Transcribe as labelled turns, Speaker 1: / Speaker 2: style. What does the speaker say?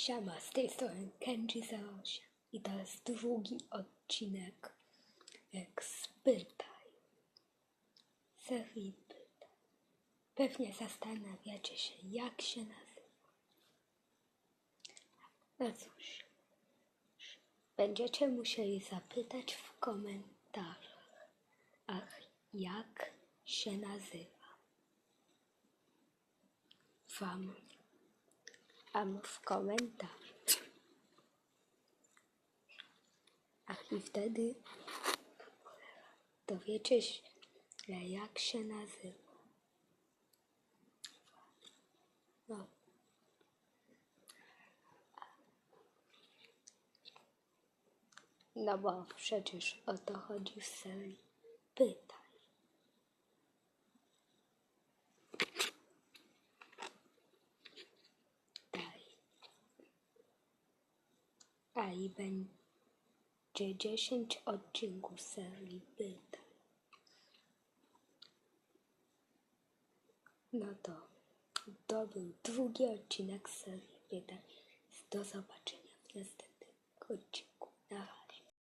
Speaker 1: Siema, z tej strony Kenji08 i to jest drugi odcinek spytaj serii pytań. Pewnie zastanawiacie się, jak się nazywa. No cóż, będziecie musieli zapytać w komentarzach, ach, jak się nazywa. Wam am w komentarzu. Ach i wtedy dowiecie się, jak się nazywa. No. No bo przecież o to chodzi w serii pytań. A i będzie 10 odcinków serii pytań. No to to był drugi odcinek serii pytań. Do zobaczenia w następnym.